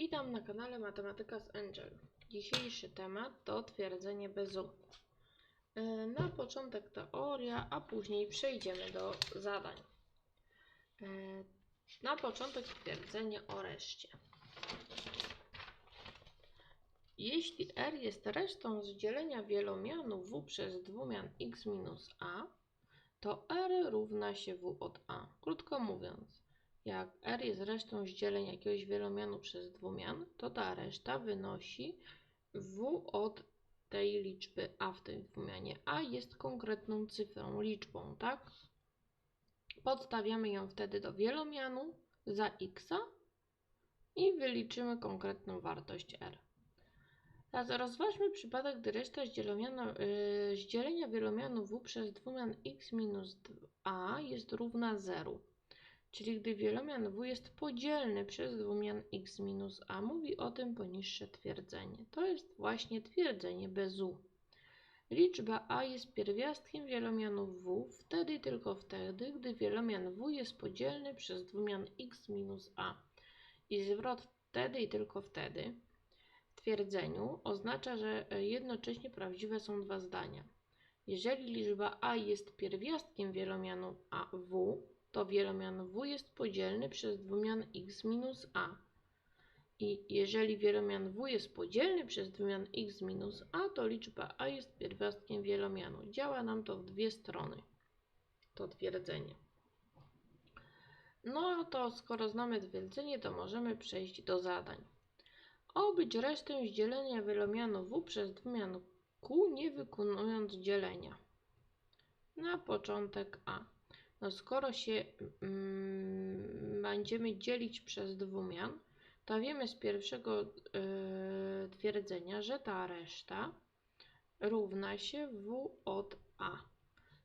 Witam na kanale Matematyka z Angel. Dzisiejszy temat to twierdzenie bez U. Yy, Na początek teoria, a później przejdziemy do zadań. Yy, Na początek twierdzenie o reszcie. Jeśli R jest resztą z dzielenia wielomianu W przez dwumian x minus A, to R równa się W od A. Krótko mówiąc, jak R jest resztą z dzielenia jakiegoś wielomianu przez dwumian, to ta reszta wynosi W od tej liczby A w tym dwumianie. A jest konkretną cyfrą, liczbą, tak? Podstawiamy ją wtedy do wielomianu za x i wyliczymy konkretną wartość R. Teraz rozważmy przypadek, gdy reszta z dzielenia, yy, wielomianu W przez dwumian x minus A jest równa 0. Czyli gdy wielomian W jest podzielny przez dwumian x minus a, mówi o tym poniższe twierdzenie. To jest właśnie twierdzenie bez u. Liczba a jest pierwiastkiem wielomianu w wtedy tylko wtedy, gdy wielomian w jest podzielny przez dwumian x minus a. I zwrot wtedy i tylko wtedy w twierdzeniu oznacza, że jednocześnie prawdziwe są dwa zdania. Jeżeli liczba a jest pierwiastkiem wielomianu a w, to wielomian w jest podzielny przez dwumian x minus a. I jeżeli wielomian w jest podzielny przez dwumian x minus a, to liczba a jest pierwiastkiem wielomianu. Działa nam to w dwie strony. To twierdzenie. No to skoro znamy twierdzenie, to możemy przejść do zadań. Obyć resztę z dzielenia wielomianu w przez dwumian q, nie wykonując dzielenia. Na początek a. No skoro się mm, będziemy dzielić przez dwumian, to wiemy z pierwszego yy, twierdzenia, że ta reszta równa się w od a.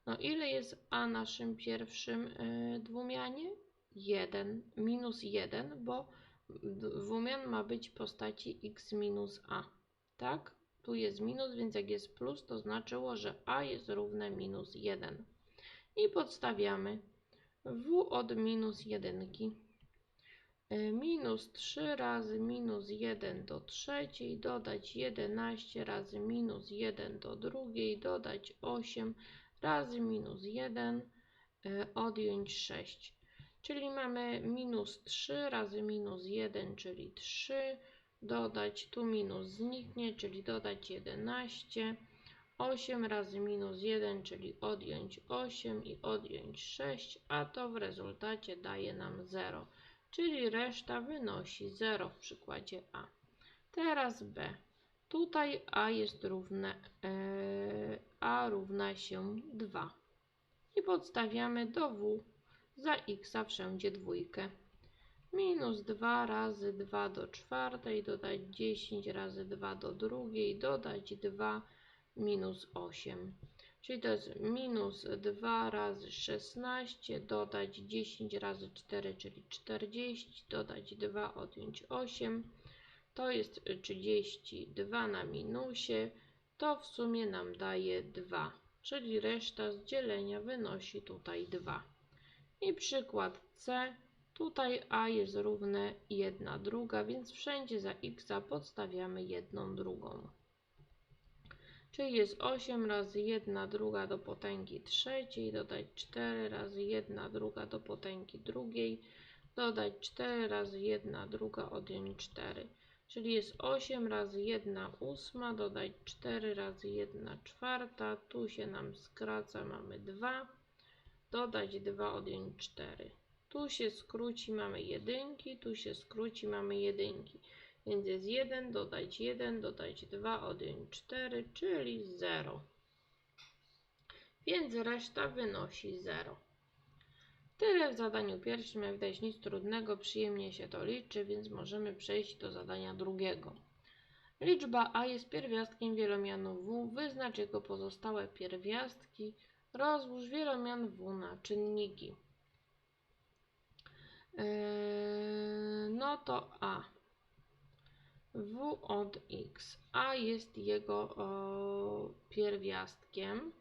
No ile jest a naszym pierwszym yy, dwumianie? 1 minus 1, bo dwumian ma być w postaci x minus a. Tak? Tu jest minus, więc jak jest plus, to znaczyło, że a jest równe minus 1 i podstawiamy w od minus 1. Minus 3 razy minus 1 do trzeciej, dodać 11 razy minus 1 do drugiej, dodać 8 razy minus 1, odjąć 6. Czyli mamy minus 3 razy minus 1, czyli 3, dodać tu minus zniknie, czyli dodać 11, 8 razy minus 1, czyli odjąć 8 i odjąć 6, a to w rezultacie daje nam 0, czyli reszta wynosi 0 w przykładzie A. Teraz B. Tutaj A jest równe, yy, A równa się 2. I podstawiamy do W za x wszędzie dwójkę. Minus 2 razy 2 do czwartej, dodać 10 razy 2 do drugiej, dodać 2 minus 8. Czyli to jest minus 2 razy 16, dodać 10 razy 4, czyli 40, dodać 2, odjąć 8. To jest 32 na minusie, to w sumie nam daje 2, czyli reszta z dzielenia wynosi tutaj 2. I przykład C. Tutaj a jest równe 1 druga, więc wszędzie za x podstawiamy 1 drugą czyli jest 8 razy 1 druga do potęgi trzeciej, dodać 4 razy 1 druga do potęgi drugiej, dodać 4 razy 1 druga odjąć 4, czyli jest 8 razy 1 ósma, dodać 4 razy 1 czwarta, tu się nam skraca, mamy 2, dodać 2 odjąć 4. Tu się skróci, mamy jedynki, tu się skróci, mamy jedynki. Więc jest 1, dodać 1, dodać 2, odjąć 4, czyli 0. Więc reszta wynosi 0. Tyle w zadaniu pierwszym, jak widać nic trudnego, przyjemnie się to liczy, więc możemy przejść do zadania drugiego. Liczba a jest pierwiastkiem wielomianu w, wyznacz jego pozostałe pierwiastki, rozłóż wielomian w na czynniki. Yy, no to a w od x, a jest jego o, pierwiastkiem.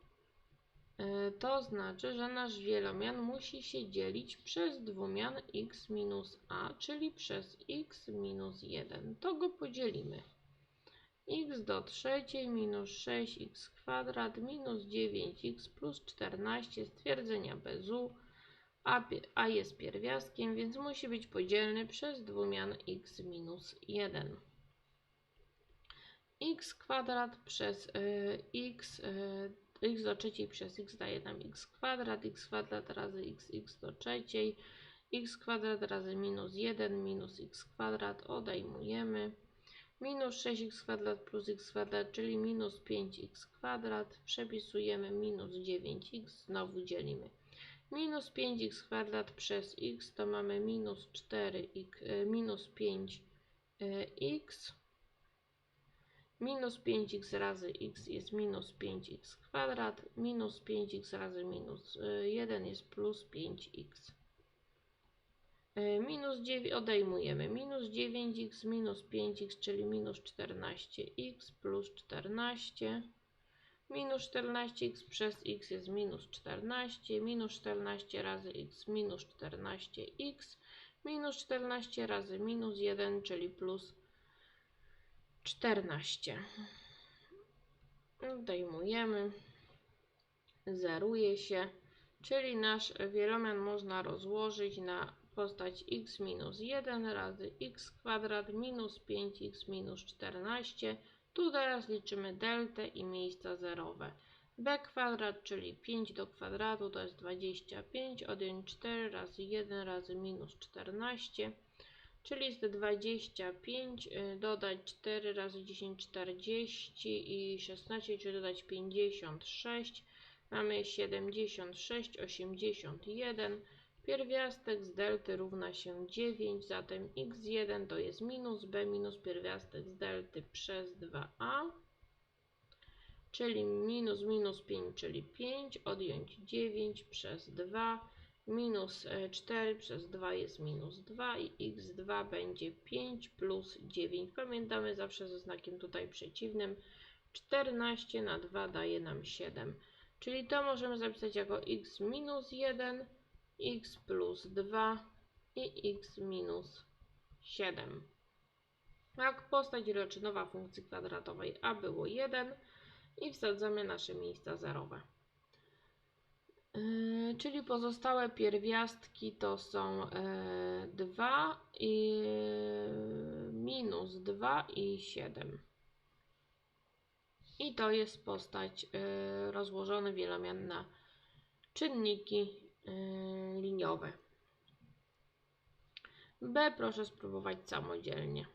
E, To znaczy, że nasz wielomian musi się dzielić przez dwumian x minus a, czyli przez x minus 1. To go podzielimy. x do trzeciej minus 6x kwadrat minus 9x plus 14 stwierdzenia bez u, a, a jest pierwiastkiem, więc musi być podzielny przez dwumian x minus 1 x kwadrat przez y, x, y, x do trzeciej przez x daje nam x kwadrat, x kwadrat razy x, x do trzeciej, x kwadrat razy minus 1 minus x kwadrat odejmujemy. Minus 6x kwadrat plus x kwadrat, czyli minus 5x kwadrat. Przepisujemy minus 9x, znowu dzielimy. Minus 5x kwadrat przez x to mamy minus 4x, y, minus 5x. Minus 5x razy x jest minus 5x kwadrat, minus 5x razy minus y, 1 jest plus 5x. Y, Minus 9 odejmujemy. Minus 9x minus 5x, czyli minus 14x plus 14. Minus 14x przez x jest minus 14. Minus 14 razy x minus 14x. Minus 14 razy minus 1, czyli plus 14. Odejmujemy. Zeruje się. Czyli nasz wielomian można rozłożyć na postać x minus 1 razy x kwadrat minus 5x minus 14. Tu teraz liczymy deltę i miejsca zerowe. b kwadrat, czyli 5 do kwadratu to jest 25, odjąć 4 razy 1 razy minus 14. Czyli jest 25, y, dodać 4 razy 10, 40 i 16, czyli dodać 56. Mamy 76, 81. Pierwiastek z delty równa się 9, zatem x1 to jest minus b minus pierwiastek z delty przez 2a. Czyli minus minus 5, czyli 5, odjąć 9 przez 2 minus e, 4 przez 2 jest minus 2 i x2 będzie 5 plus 9. Pamiętamy zawsze ze znakiem tutaj przeciwnym. 14 na 2 daje nam 7. Czyli to możemy zapisać jako x minus 1, x plus 2 i x minus 7. Jak postać iloczynowa funkcji kwadratowej a było 1 i wsadzamy nasze miejsca zerowe. Yy, czyli pozostałe pierwiastki to są yy, 2 i minus 2 i 7. I to jest postać yy, rozłożony wielomian na czynniki yy, liniowe. B proszę spróbować samodzielnie.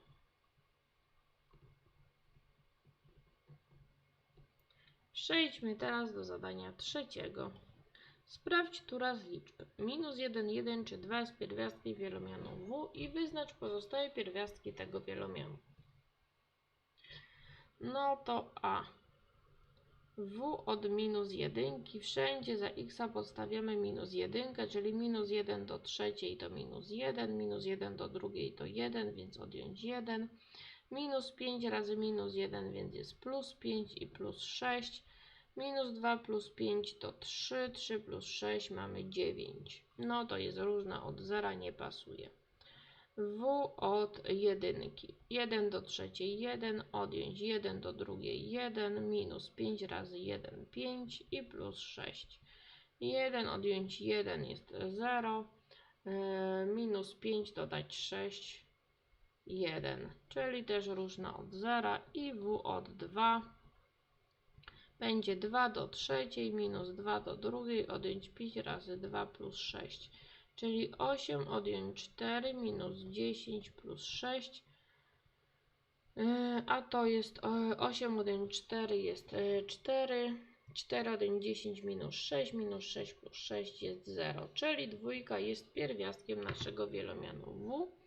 Przejdźmy teraz do zadania trzeciego. Sprawdź która z liczb. Minus 1, 1 czy 2 z pierwiastkiem wielomianu w i wyznacz pozostałe pierwiastki tego wielomianu. No to a. w od minus 1. Wszędzie za x podstawiamy minus 1, czyli minus 1 do trzeciej to minus 1, minus 1 do drugiej to 1, więc odjąć 1. Minus 5 razy minus 1, więc jest plus 5 i plus 6. Minus 2 plus 5 to 3, 3 plus 6 mamy 9. No to jest różna od zera, nie pasuje. W od jedynki. 1 do trzeciej 1, odjąć 1 do drugiej 1, minus 5 razy 1 5 i plus 6. 1 odjąć 1 jest 0, yy, minus 5 dodać 6, 1, czyli też różna od zera i w od 2 będzie 2 do trzeciej minus 2 do drugiej odjąć 5 razy 2 plus 6. Czyli 8 odjąć 4 minus 10 plus 6. Yy, A to jest e, 8 odjąć 4 jest e, 4. 4 odjąć 10 minus 6 minus 6 plus 6 jest 0. Czyli dwójka jest pierwiastkiem naszego wielomianu w.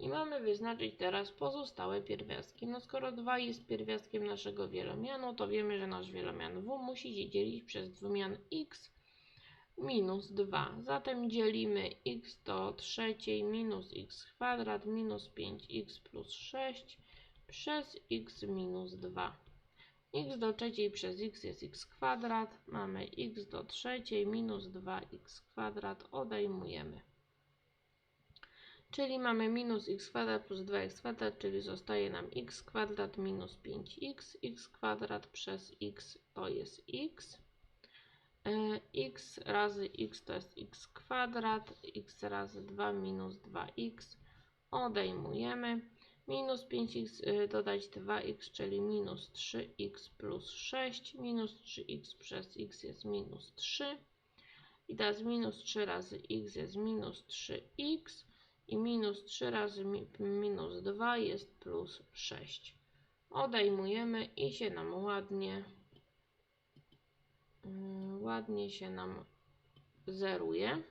I mamy wyznaczyć teraz pozostałe pierwiastki. No skoro 2 jest pierwiastkiem naszego wielomianu, to wiemy, że nasz wielomian w musi się dzielić przez dwumian x minus 2. Zatem dzielimy x do trzeciej minus x kwadrat minus 5x plus 6 przez x minus 2. x do trzeciej przez x jest x kwadrat. Mamy x do trzeciej minus 2x kwadrat. Odejmujemy. Czyli mamy minus x kwadrat plus 2x kwadrat, czyli zostaje nam x kwadrat minus 5x. x kwadrat przez x to jest x. E, x razy x to jest x kwadrat. x razy 2 minus 2x. Odejmujemy. Minus 5x y, dodać 2x, czyli minus 3x plus 6. Minus 3x przez x jest minus 3. I teraz minus 3 razy x jest minus 3x. I minus 3 razy mi- minus 2 jest plus 6. Odejmujemy i się nam ładnie, y, ładnie się nam zeruje.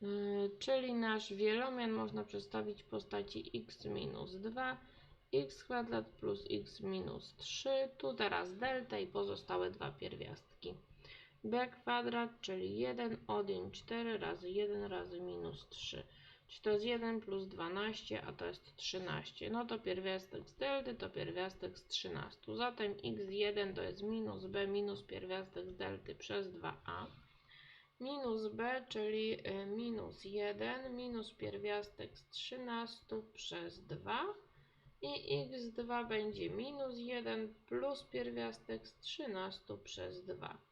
Yy, czyli nasz wielomian można przedstawić w postaci x minus 2, x kwadrat plus x minus 3. Tu teraz delta i pozostałe dwa pierwiastki. B kwadrat, czyli 1 odjąć 4 razy 1 razy minus 3. Czy to jest 1 plus 12, a to jest 13. No to pierwiastek z delty to pierwiastek z 13. Zatem x1 to jest minus b minus pierwiastek z delty przez 2a minus b, czyli y, minus 1, minus pierwiastek z 13 przez 2 i x2 będzie minus 1 plus pierwiastek z 13 przez 2.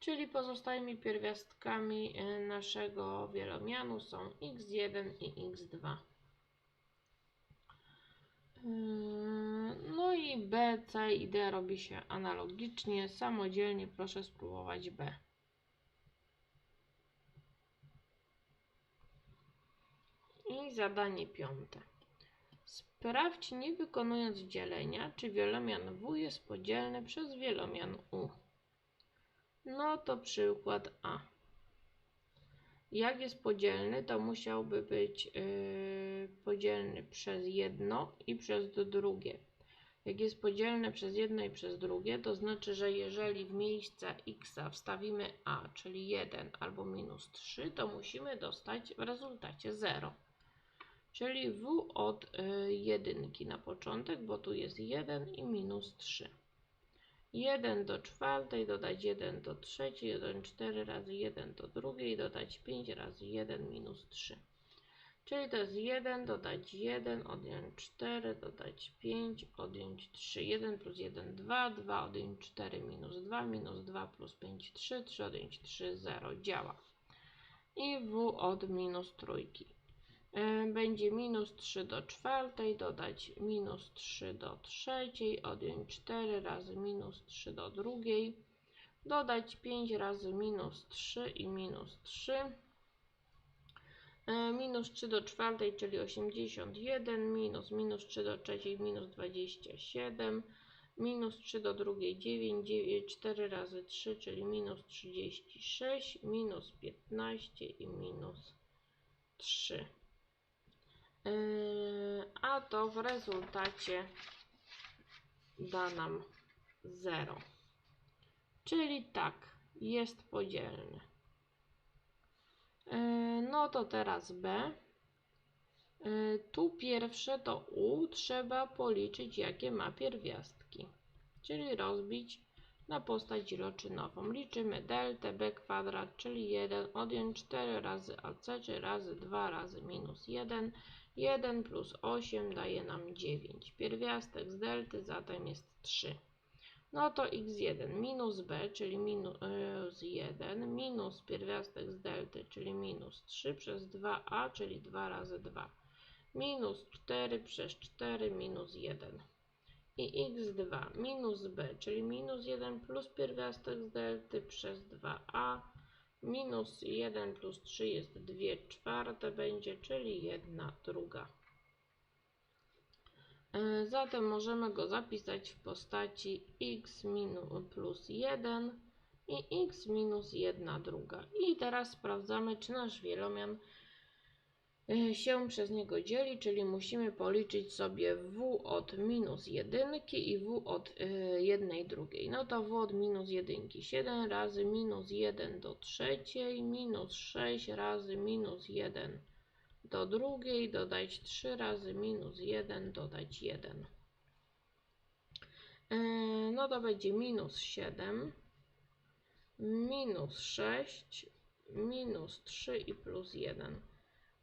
Czyli pozostałymi pierwiastkami y, naszego wielomianu są x1 i x2. Yy, No i b, c i d robi się analogicznie. Samodzielnie proszę spróbować b. I zadanie piąte. Sprawdź, nie wykonując dzielenia, czy wielomian W jest podzielny przez wielomian U. No to przykład A. Jak jest podzielny, to musiałby być yy, podzielny przez jedno i przez drugie. Jak jest podzielne przez jedno i przez drugie, to znaczy, że jeżeli w miejsce x wstawimy a, czyli 1 albo minus 3, to musimy dostać w rezultacie 0. Czyli w od y, jedynki na początek, bo tu jest 1 i minus 3. 1 do czwartej, dodać 1 do trzeciej, dodać 4 razy 1 do drugiej, dodać 5 razy 1 minus 3. Czyli to jest 1, dodać 1, odjąć 4, dodać 5, odjąć 3. 1 plus 1, 2, 2 odjąć 4 minus 2, minus 2 plus 5, 3, 3 odjąć 3, 0. Działa. I w od minus trójki. Y, Będzie minus 3 do czwartej, dodać minus 3 do trzeciej, odjąć 4 razy minus 3 do drugiej, dodać 5 razy minus 3 i minus 3. E, Minus 3 do czwartej, czyli 81, minus minus 3 do trzeciej, minus 27, minus 3 do drugiej, 9, 9 4 razy 3, czyli minus 36, minus 15 i minus 3. Yy, a to w rezultacie da nam 0. Czyli tak, jest podzielny. Yy, No to teraz B. Yy, Tu pierwsze to U trzeba policzyć jakie ma pierwiastki. Czyli rozbić na postać iloczynową. Liczymy deltę b kwadrat, czyli 1, odjąć 4 razy ac, czyli razy 2 razy minus 1. 1 plus 8 daje nam 9. Pierwiastek z delty zatem jest 3. No to x1 minus b, czyli minus 1, minus pierwiastek z delty, czyli minus 3 przez 2a, czyli 2 razy 2. Minus 4 przez 4 minus 1 i x2 minus b, czyli minus 1 plus pierwiastek z delty przez 2a, minus 1 plus 3 jest 2 czwarte będzie, czyli 1 druga. E, Zatem możemy go zapisać w postaci x minus plus 1 i x minus 1 druga. I teraz sprawdzamy, czy nasz wielomian się przez niego dzieli, czyli musimy policzyć sobie w od minus jedynki i w od y, jednej drugiej. No to w od minus jedynki 7 razy minus 1 do trzeciej minus 6 razy minus 1 do drugiej, dodać 3 razy minus 1, dodać 1. E, No to będzie minus 7, minus 6, minus 3 i plus 1.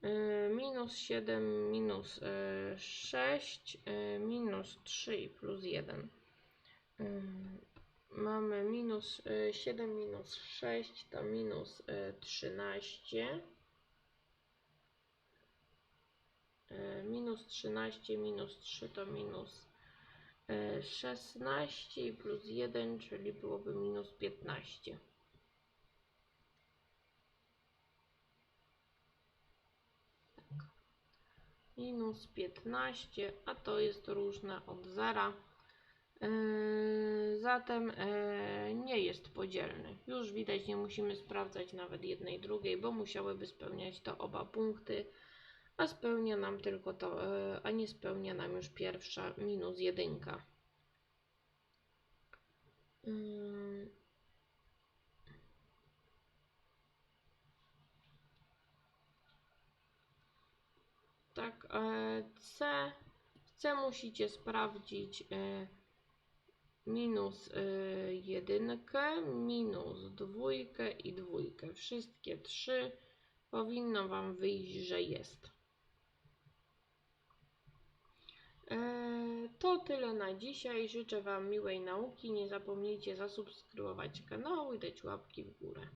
E, Minus 7, minus e, 6, e, minus 3 i plus 1. Ym, Mamy minus y, 7 minus 6 to minus y, 13. Y, Minus 13 minus 3 to minus y, 16 i plus 1, czyli byłoby minus 15. Minus 15, a to jest różne od zera. Yy, Zatem yy, nie jest podzielny. Już widać, nie musimy sprawdzać nawet jednej drugiej, bo musiałyby spełniać to oba punkty, a spełnia nam tylko to, yy, a nie spełnia nam już pierwsza minus jedynka. Yy. Tak, e, C, C musicie sprawdzić e, minus y, jedynkę, minus dwójkę i dwójkę. Wszystkie trzy powinno Wam wyjść, że jest. E, To tyle na dzisiaj. Życzę Wam miłej nauki. Nie zapomnijcie zasubskrybować kanału i dać łapki w górę.